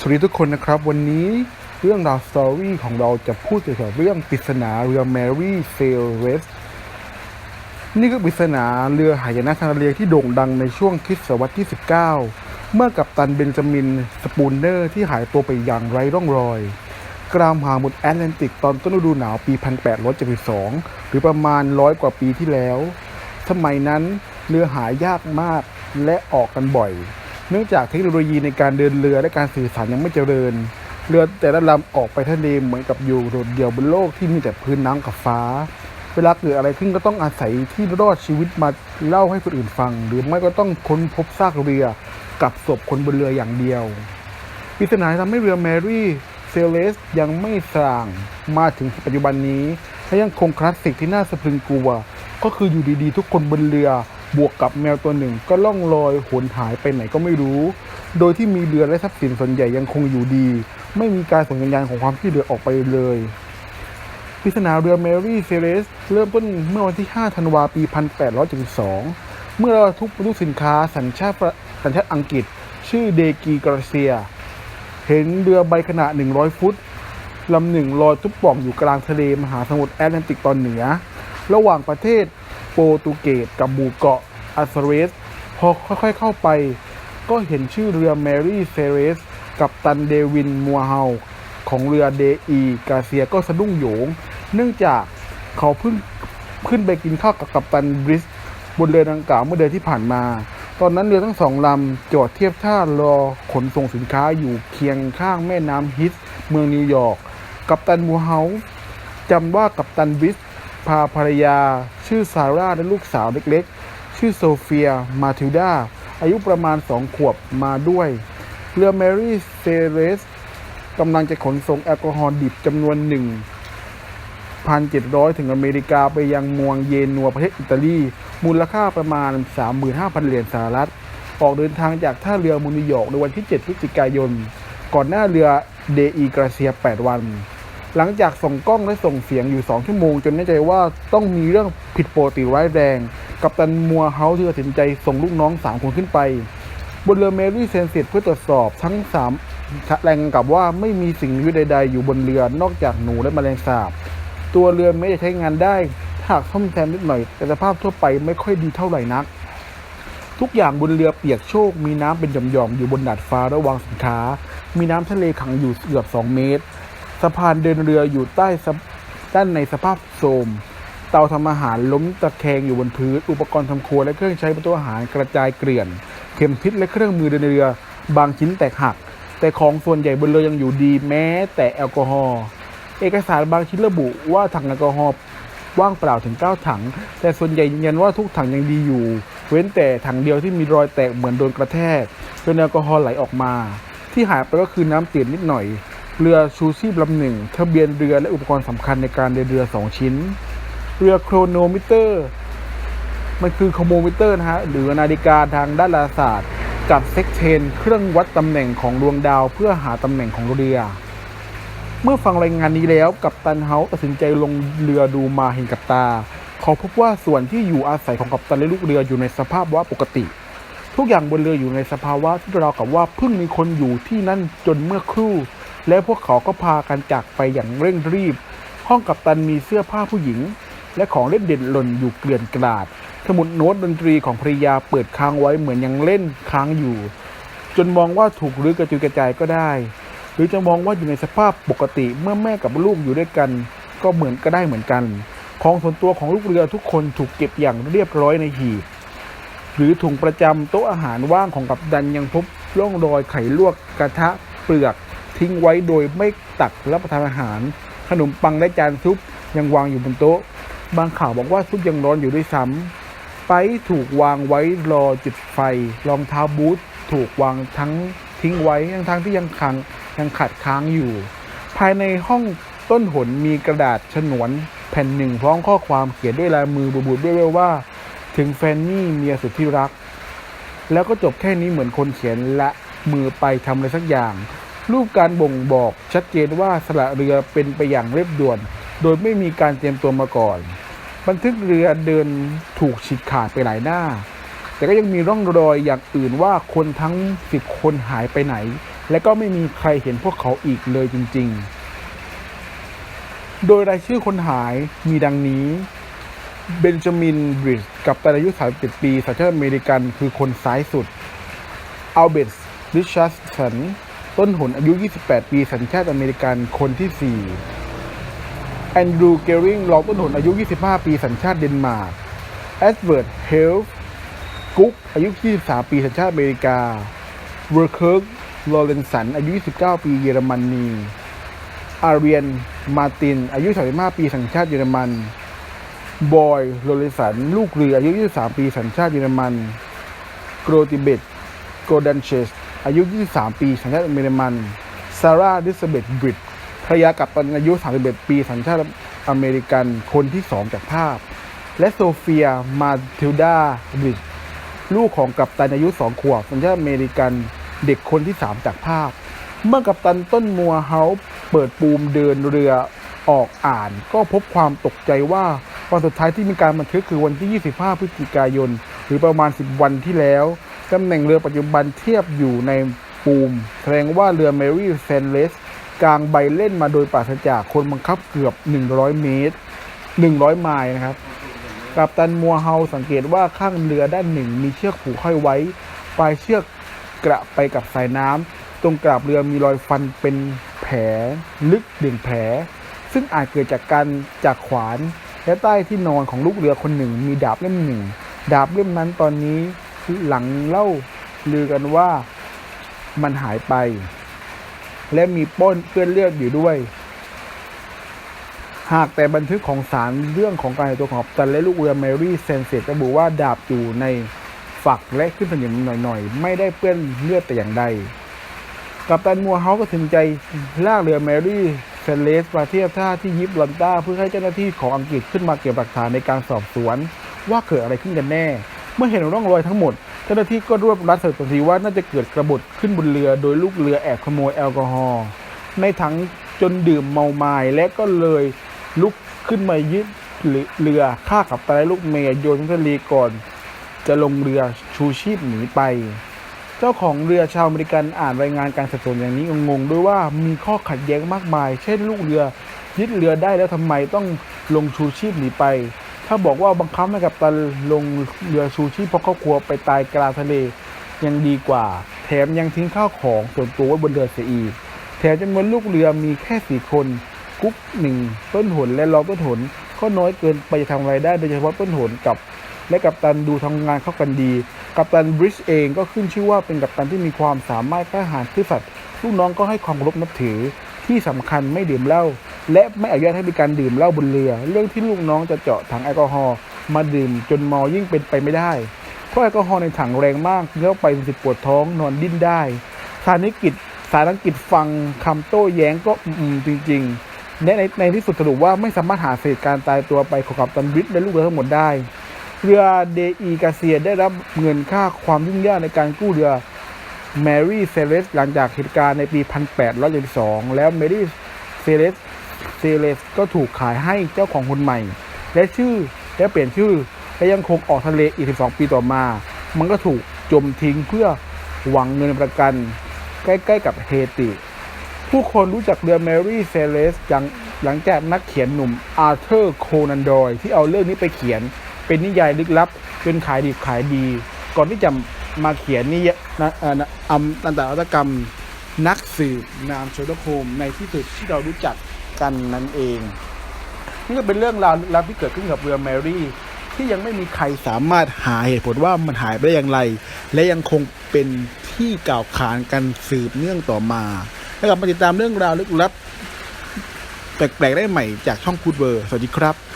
สวัสดีทุกคนนะครับ วันนี้เรื่องราวสตอรี่ของเราจะพูดเกี่ยวกับเรื่องปริศนาเรือแมรี่เซลเวสนี่ก็ปริศนาเรือหายนะทางทะเลที่โด่งดังในช่วงคริสตศตวรรษที่ 19 เมื่อกัปตันเบนจามินสปูนเนอร์ที่หายตัวไปอย่างไร้ร่องรอย กลามหาสมุทรแอตแลนติกตอนต้นฤดูหนาวปี 1872 หรือประมาณร้อยกว่าปีที่แล้ว สมัยนั้นเรือหายากมากและออกกันบ่อย เนื่องจากเทคโนโลยีในการเดินเรือและการสื่อสารยังไม่เจริญ เรือแต่ละลำออกไปทะเลเหมือนกับอยู่โดดเดี่ยวบนโลกที่มีแต่พื้นน้ำกับฟ้า เวลาเกิดอะไรขึ้นก็ต้องอาศัยที่รอดชีวิตมาเล่าให้คนอื่นฟัง หรือไม่ก็ต้องค้นพบซากเรือกับศพคนบนเรืออย่างเดียวปริศนาที่ทำให้เรือแมรี่เซเลสยังไม่ส่างมาถึงปัจจุบันนี้และยังคงคลาสสิกที่น่าสะพรึงกลัว ก็คืออยู่ดีๆ ทุกคนบนเรือ บวกกับแมวตัวหนึ่งก็ล่องลอยหนหายไปไหนก็ไม่รู้ โดยที่มีเรือและทรัพย์สินส่วนใหญ่ยังคงอยู่ดี ไม่มีการส่งสัญญาณของความที่วยเหลือออกไปเลยปริศนาเรือแมรี่เซเลสเริ่มต้นเมื่อวันที่ 5 ธันวาปี 1872 เมื่อทุกบรรทุกสินค้าสัญชาติสัญชาติอังกฤษ ชื่อเดกีกราเซีย เห็นเรือใบขนาด 100 ฟุตลำหนึ่งลอยทุบป่องอยู่กลางทะเลมหาสมุทรแอตแลนติกตอนเหนือ ระหว่างประเทศ ปรตุเกสกับหมู่เกาะอาซาเรส พอค่อยๆเข้าไป ก็เห็นชื่อเรือแมรี่เซเรส กับตันเดวินมัวเฮาของเรือเดอีกาเซียก็สะดุ้งโหยง เนื่องจากเขาเพิ่งขึ้นไปกินข้าวกับกัปตันบริส บนเรือดังกล่าวเมื่อเดือนที่ผ่านมา ตอนนั้นเรือทั้งสองลำจอดเทียบท่ารอขนส่งสินค้าอยู่เคียงข้างแม่น้ำฮิตเมืองนิวยอร์กกัปตันมูเฮาจำว่ากัปตันบริส พาภรรยา ชื่อซาร่าและลูกสาวเล็กๆ ชื่อโซเฟีย มาทิลดา อายุประมาณสองขวบมาด้วย เรือแมรี่เซเรสกำลังจะขนส่งแอลกอฮอล์ดิบจำนวนหนึ่ง1,700 ถึงอเมริกาไปยังมืองเยนัวประเทศอิตาลี มูลค่าประมาณ 35,000 เหรียญสหรัฐ ออกเดินทางจากท่าเรือมูนิยอกในวันที่ 7 พฤศจิกายน ก่อนหน้าเรือเดอีกราเซีย 8 วัน หลังจากส่งกล้องและส่งเสียงอยู่ 2 ชั่วโมง จนแน่ใจว่าต้องมีเรื่องผิดปกติร้ายแรง กับตันมัวเฮาส์ที่ตัดสินใจส่งลูกน้อง 3 คนขึ้นไป บนเรือเมรี่เซนเซตเพื่อตรวจสอบทั้ง 3 แรงกับว่าไม่มีสิ่งมีชีวิตใด ๆ อยู่บนเรือนอกจากหนูและแมลงสาบ ตัวเรือไม่ได้ใช้งานได้ถ้าหากซ่อมแซมนิดหน่อย แต่สภาพทั่วไปไม่ค่อยดีเท่าไหร่นัก ทุกอย่างบนเรือเปียกโชกมีน้ำเป็นหย่อมๆอยู่บนดาดฟ้าระหว่างสินค้า มีน้ำทะเลขังอยู่เกือบ 2 เมตร สะพานเดินเรืออยู่ใต้ด้านในสภาพโทรมเตาทำอาหารล้มตะแคงอยู่บนพื้น อุปกรณ์ทำครัวและเครื่องใช้บรรจุอาหารกระจายเกลื่อน เข็มทิศและเครื่องมือเดินเรือ บางชิ้นแตกหัก แต่ของส่วนใหญ่บนเรือยังอยู่ดีแม้แต่แอลกอฮอล์เอกสารบางชิ้นระบุว่าถังแอลกอฮอล์ว่างเปล่าถึง 9 ถัง แต่ส่วนใหญ่ยืนยันว่าทุกถังยังดีอยู่ เว้นแต่ถังเดียวที่มีรอยแตกเหมือนโดนกระแทกจนแอลกอฮอล์ไหลออกมา ที่หายไปก็คือน้ำเตียนนิดหน่อย เรือชูชีพลำหนึ่งทะเบียนเรือและอุปกรณ์สำคัญในการเดินเรือ 2 ชิ้น เรือโครโนมิเตอร์ มันคือโครโมมิเตอร์นะฮะหรือนาฬิกาทางด้านดาราศาสตร์ กับเซ็กเทน เครื่องวัดตำแหน่งของดวงดาวเพื่อหาตำแหน่งของเรือ เมื่อฟังรายงานนี้แล้วกัปตันเฮาตัดสินใจลงเรือดูมาเห็นกับตา เขาพบว่าส่วนที่อยู่อาศัยของกัปตันและลูกเรืออยู่ในสภาพว่าปกติทุกอย่างบนเรืออยู่ในสภาวะที่เรากับว่าเพิ่งมีคนอยู่ที่นั่นจนเมื่อครู่ และพวกเขาก็พากันจากไปอย่างเร่งรีบ ห้องกัปตันมีเสื้อผ้าผู้หญิง และของเล่นเด่นหล่นอยู่เกลื่อนกลาด สมุดโน้ตดนตรีของภรรยาเปิดค้างไว้เหมือนยังเล่นค้างอยู่ จนมองว่าถูกรื้อกระจุยกระจายก็ได้ หรือจะมองว่าอยู่ในสภาพปกติเมื่อแม่กับลูกอยู่ด้วยกัน ก็เหมือนก็ได้เหมือนกัน ของส่วนตัวของลูกเรือทุกคนถูกเก็บอย่างเรียบร้อยในหีบหรือถุงประจำโต๊ะอาหารว่างของกัปตันยังพบร่องรอยไข่ลวกกระทะเปลือก ทิ้งไว้โดยไม่ตักรับประทานอาหาร ขนมปังและจานซุปยังวางอยู่บนโต๊ะ บางข่าวบอกว่าซุปยังร้อนอยู่ด้วยซ้ำไปถูกวางไว้รอจุดไฟ รองเท้าบูทถูกวางทั้งทิ้งไว้ทั้งทั้งที่ยังคังยังขัดค้างอยู่ ภายในห้องต้นหนมีกระดาษฉนวนแผ่นหนึ่งพร้อมข้อความเขียนด้วยลายมือบูดๆด้วยว่า ถึงแฟนนี่เมียสุดที่รัก แล้วก็จบแค่นี้เหมือนคนเขียนและมือไปทำอะไรสักอย่าง รูปการบ่งบอกชัดเจนว่าสละเรือเป็นไปอย่างเรียบด่วน โดยไม่มีการเตรียมตัวมาก่อน บันทึกเรือเดินถูกฉีกขาดไปหลายหน้า แต่ก็ยังมีร่องรอยอย่างอื่นว่าคนทั้งสิบคนหายไปไหน และก็ไม่มีใครเห็นพวกเขาอีกเลยจริง ๆ โดยรายชื่อคนหายมีดังนี้เบนจามินบริดกับตันอายุ 37 ปีสัญชาติอเมริกันคือคนซ้ายสุดอัลเบิร์ตริชาร์ดสัน ต้นหนอายุ 28 ปี สัญชาติอเมริกันคนที่ 4 แอนดรูว์เกริงรองต้นหนอายุ 25 ปี สัญชาติเดนมาร์กแอสเวิร์ดเฮลฟ์กุ๊กอายุ 23 ปี สัญชาติอเมริกาเวอร์เคิร์กลอเรนสัน อายุ 29 ปี เยอรมนี อาเรียน มาติน อายุ 35 ปี สัญชาติเยอรมัน บอย โรเลสัน ลูกเรือ อายุ 23 ปี สัญชาติเยอรมัน โกรติเบต โกดันเชส อายุ 23 ปีสัญชาติอเมริกัน ซาร่าดิสเบตบริดภรรยากับตันอายุ 31 ปี สัญชาติอเมริกันคนที่ 2 จากภาพ และโซเฟียมาทิลดาบริดลูกของกัปตันอายุ 2 ขวบ สัญชาติอเมริกันเด็กคนที่ 3 จากภาพ เมื่อกัปตันต้นมัวเฮาเปิดปูมเดินเรือออกอ่าน ก็พบความตกใจว่าวันสุดท้ายที่มีการบันทึกคือวันที่ 25 พฤศจิกายน หรือประมาณ 10 วันที่แล้ว ตำแหน่งเรือปัจจุบันเทียบอยู่ในปูมแสดงว่าเรือเมรี่เซนเลสกลางใบเล่นมาโดยปราศจากคนบังคับเกือบ 100 เมตร 100 ไมล์นะครับ กัปตันมัวเฮาสังเกตว่าข้างเรือด้านหนึ่งมีเชือกผูกห้อยไว้ ปลายเชือกกระไปกับสายน้ำตรงกราบเรือมีรอยฟันเป็นแผลลึกหนึ่งแผล ซึ่งอาจเกิดจากการจากขวาน และใต้ที่นอนของลูกเรือคนหนึ่งมีดาบเล่มหนึ่ง ดาบเล่มนั้นตอนนี้ หลังเล่าลือกันว่ามันหายไป และมีป้นเปื้อนเลือดอยู่ด้วย หากแต่บันทึกของศาลเรื่องของการหายตัวของตันและลูกเรือแมรี่เซนเซตระบุว่าดาบอยู่ในฝักและขึ้นสนิมหน่อยๆ ไม่ได้เปื้อนเลือดแต่อย่างใดกัปตันมัวเฮาก็ตัดสินใจลากเรือแมรี่เซนเลสมาเทียบท่าที่ยิปลอนต้าเพื่อให้เจ้าหน้าที่ของอังกฤษขึ้นมาเก็บหลักฐานในการสอบสวน ว่าเกิดอะไรขึ้นกันแน่ เมื่อเห็นร่องรอยทั้งหมด เจ้าหน้าที่ก็รวบรัดสรุปทันทีว่าน่าจะเกิดกระบฏขึ้นบนเรือ โดยลูกเรือแอบขโมยแอลกอฮอล์ในถังจนดื่มเมาไม้และก็เลยลุกขึ้นมายึดเรือฆ่ากับตายลูกเมย์โยนทิ้งทะเลก่อน จะลงเรือชูชีพหนีไป เจ้าของเรือชาวอเมริกันอ่านรายงานการสอบสวนอย่างนี้งงด้วยว่ามีข้อขัดแย้งมากมาย เช่น ลูกเรือยึดเรือได้แล้วทำไมต้องลงชูชีพหนีไป ถ้าบอกว่าบังคับให้กับตันลงเรือชูชีพเพราะครอบครัวไปตายกลางทะเลยังดีกว่า แถมยังทิ้งข้าวของส่วนตัวไว้บนเรือเสียอีกแถมจำนวนลูกเรือมีแค่สี่คน กุ๊กหนึ่งต้นหนและรองต้นหนก็น้อยเกินไปจะทำอะไรได้โดยเฉพาะต้นหนกับ และกัปตันดูทำงานเข้ากันดี กัปตันบริชเองก็ขึ้นชื่อว่าเป็นกัปตันที่มีความสามารถกล้าหาญซื่อสัตย์ลูกน้องก็ให้ความเคารพนับถือที่สำคัญไม่ดื่มเหล้า และไม่อนุญาตให้มีการดื่มเหล้าบนเรือ เรื่องที่ลูกน้องจะเจาะถังแอลกอฮอล์มาดื่มจนเมายิ่งเป็นไปไม่ได้ เพราะแอลกอฮอล์ในถังแรงมากเนื้อไปสิปวดท้องนอนดิ้นได้สารนิกิจสารอังกฤษฟังคำโต้แย้งก็อืมจริงๆและในในที่สุดสรุปว่าไม่สามารถหาเหตุการตายตัวไปของกัปตันบริชและลูกเรือทั้งหมดได้ เรือเดอีกาเซียได้รับเงินค่าความยุ่งยากในการกู้เรือแมรี่เซเลสหลังจากเหตุการณ์ในปี 1872 แล้วแมรี่เซเลส เซเลสก็ถูกขายให้เจ้าของคนใหม่ และชื่อและเปลี่ยนชื่อและยังคงออกทะเลอีก 12 ปีต่อมา มันก็ถูกจมทิ้งเพื่อหวังเงินประกัน ใกล้ ๆ กับเฮติ ผู้คนรู้จักเรือแมรี่เซเลสหลังหลังจากนักเขียนหนุ่มอาร์เธอร์โคนันดอยที่เอาเรื่องนี้ไปเขียน เป็นนิยายลึกลับจนขายดีขายดี ก่อนที่จะมาเขียนนิยนะอ่อนะอำตันตวัตกรรมนักสืบนามโชลโคมในที่สุดที่เรารู้จัก กันนั่นเอง นี่ก็เป็นเรื่องราวลึกลับที่เกิดขึ้นกับเรือแมรี่ ที่ยังไม่มีใครสามารถหาเหตุผลว่ามันหายไปได้อย่างไร และยังคงเป็นที่กล่าวขานกันสืบเนื่องต่อมา แล้วกลับมาติดตามเรื่องราวลึกลับแปลกๆได้ใหม่จากช่องคูดเบอร์ สวัสดีครับ